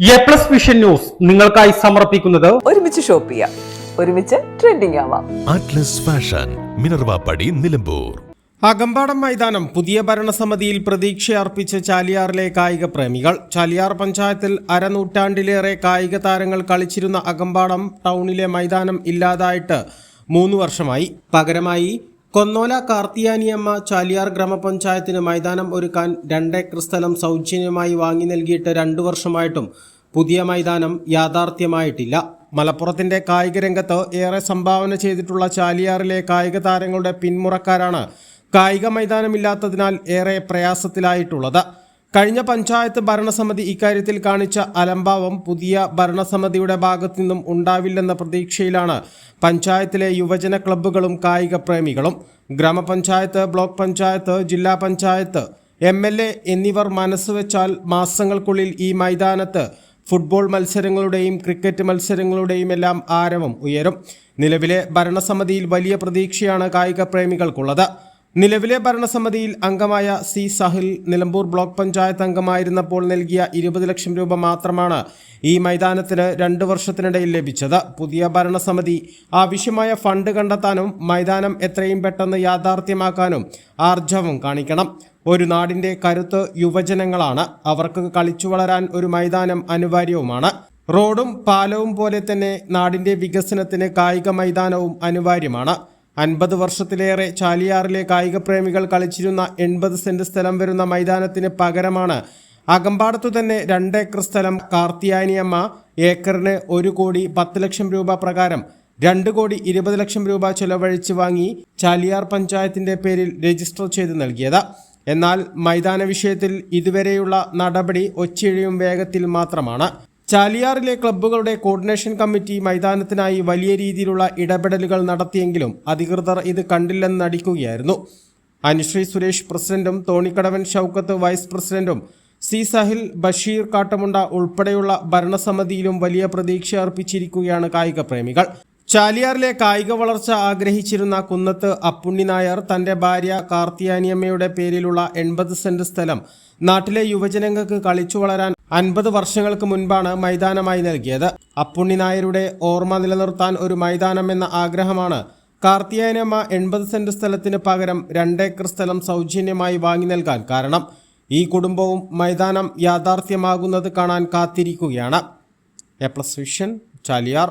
A plus vision news നിങ്ങൾക്കായി സമർപ്പിക്കുന്നത് ഒരുമിച്ച് ഷോപ്പ് ചെയ്യാം. ഒരുമിച്ച് ട്രെൻഡിങ് ആവാം. Atlas fashion Minervapadi Nilambur. Akampadam മൈതാനം പുതിയ ഭരണസമിതിയിൽ പ്രതീക്ഷയർപ്പിച്ച ചാലിയാറിലെ കായിക പ്രേമികൾ. ചാലിയാർ പഞ്ചായത്തിൽ അരനൂറ്റാണ്ടിലേറെ കായിക താരങ്ങൾ കളിച്ചിരുന്ന അകമ്പാടം ടൗണിലെ മൈതാനം ഇല്ലാതായിട്ട് മൂന്ന് വർഷമായി. പകരമായി കൊന്നോല കാർത്തിയാനിയമ്മ ചാലിയാർ ഗ്രാമപഞ്ചായത്തിന് മൈതാനം ഒരുക്കാൻ രണ്ടേക്കർ സ്ഥലം സൗജന്യമായി വാങ്ങി നൽകിയിട്ട് രണ്ടു വർഷമായിട്ടും പുതിയ മൈതാനം യാഥാർത്ഥ്യമായിട്ടില്ല. മലപ്പുറത്തിന്റെ കായിക രംഗത്ത് ഏറെ സംഭാവന ചെയ്തിട്ടുള്ള ചാലിയാറിലെ കായിക താരങ്ങളുടെ പിന്മുറക്കാരാണ് കായിക മൈതാനമില്ലാത്തതിനാൽ ഏറെ പ്രയാസത്തിലായിട്ടുള്ളത്. കഴിഞ്ഞ പഞ്ചായത്ത് ഭരണസമിതി ഇക്കാര്യത്തിൽ കാണിച്ച അലംഭാവം പുതിയ ഭരണസമിതിയുടെ ഭാഗത്തു നിന്നും ഉണ്ടാവില്ലെന്ന പ്രതീക്ഷയിലാണ് പഞ്ചായത്തിലെ യുവജന ക്ലബ്ബുകളും കായിക പ്രേമികളും. ഗ്രാമപഞ്ചായത്ത് ബ്ലോക്ക് പഞ്ചായത്ത് ജില്ലാ പഞ്ചായത്ത് എം എൽ എ എന്നിവർ മനസ്സുവെച്ചാൽ മാസങ്ങൾക്കുള്ളിൽ ഈ മൈതാനത്ത് ഫുട്ബോൾ മത്സരങ്ങളുടെയും ക്രിക്കറ്റ് മത്സരങ്ങളുടെയും എല്ലാം ആരവം ഉയരും. നിലവിലെ ഭരണസമിതിയിൽ വലിയ പ്രതീക്ഷയാണ് കായിക പ്രേമികൾക്കുള്ളത്. നിലവിലെ ഭരണസമിതിയിൽ അംഗമായ സി സഹിൽ നിലമ്പൂർ ബ്ലോക്ക് പഞ്ചായത്ത് അംഗമായിരുന്നപ്പോൾ നൽകിയ ഇരുപത് ലക്ഷം രൂപ മാത്രമാണ് ഈ മൈതാനത്തിന് രണ്ട് വർഷത്തിനിടയിൽ ലഭിച്ചത്. പുതിയ ഭരണസമിതി ആവശ്യമായ ഫണ്ട് കണ്ടെത്താനും മൈതാനം എത്രയും പെട്ടെന്ന് യാഥാർത്ഥ്യമാക്കാനും ആർജവം കാണിക്കണം. ഒരു നാടിന്റെ കരുത്ത് യുവജനങ്ങളാണ്. അവർക്ക് കളിച്ചു വളരാൻ ഒരു മൈതാനം അനിവാര്യവുമാണ്. റോഡും പാലവും പോലെ തന്നെ നാടിന്റെ വികസനത്തിന് കായിക മൈതാനവും അനിവാര്യമാണ്. അൻപത് വർഷത്തിലേറെ ചാലിയാറിലെ കായിക പ്രേമികൾ കളിച്ചിരുന്ന എൺപത് സെന്റ് സ്ഥലം വരുന്ന മൈതാനത്തിന് പകരമാണ് അകമ്പാടത്തു തന്നെ രണ്ടേക്കർ സ്ഥലം കാർത്തിയാനിയമ്മ ഏക്കറിന് ഒരു കോടി പത്ത് ലക്ഷം രൂപ പ്രകാരം രണ്ട് കോടി ഇരുപത് ലക്ഷം രൂപ ചെലവഴിച്ച് വാങ്ങി ചാലിയാർ പഞ്ചായത്തിന്റെ പേരിൽ രജിസ്റ്റർ ചെയ്ത് നൽകിയത്. എന്നാൽ മൈതാന വിഷയത്തിൽ ഇതുവരെയുള്ള നടപടി ഒച്ചിഴിയും വേഗത്തിൽ മാത്രമാണ്. ചാലിയാറിലെ ക്ലബ്ബുകളുടെ കോർഡിനേഷൻ കമ്മിറ്റി മൈതാനത്തിനായി വലിയ രീതിയിലുള്ള ഇടപെടലുകൾ നടത്തിയെങ്കിലും അധികൃതർ ഇത് കണ്ടില്ലെന്ന് നടിക്കുകയായിരുന്നു. അനുശ്രീ സുരേഷ് പ്രസിഡന്റും തോണിക്കടവൻ ഷൗക്കത്ത് വൈസ് പ്രസിഡന്റും സി സഹിൽ ബഷീർ കാട്ടമുണ്ട ഉൾപ്പെടെയുള്ള ഭരണസമിതിയിലും വലിയ പ്രതീക്ഷ അർപ്പിച്ചിരിക്കുകയാണ് കായിക പ്രേമികൾ. ചാലിയാറിലെ കായിക വളർച്ച ആഗ്രഹിച്ചിരുന്ന കുന്നത്ത് അപ്പുണ്ണി നായർ തന്റെ ഭാര്യ കാർത്തിയാനിയമ്മയുടെ പേരിലുള്ള എൺപത് സെന്റ് സ്ഥലം നാട്ടിലെ യുവജനങ്ങൾക്ക് കളിച്ചു വളരാൻ അൻപത് വർഷങ്ങൾക്ക് മുൻപാണ് മൈതാനമായി നൽകിയത്. അപ്പുണ്ണി നായരുടെ ഓർമ്മ നിലനിർത്താൻ ഒരു മൈതാനം എന്ന ആഗ്രഹമാണ് കാർത്തിയായനമ്മ എൺപത് സെന്റ് സ്ഥലത്തിന് പകരം രണ്ടേക്കർ സ്ഥലം സൗജന്യമായി വാങ്ങി നൽകാൻ കാരണം. ഈ കുടുംബവും മൈതാനം യാഥാർത്ഥ്യമാകുന്നത് കാണാൻ കാത്തിരിക്കുകയാണ്. A plus vision Chaliyar.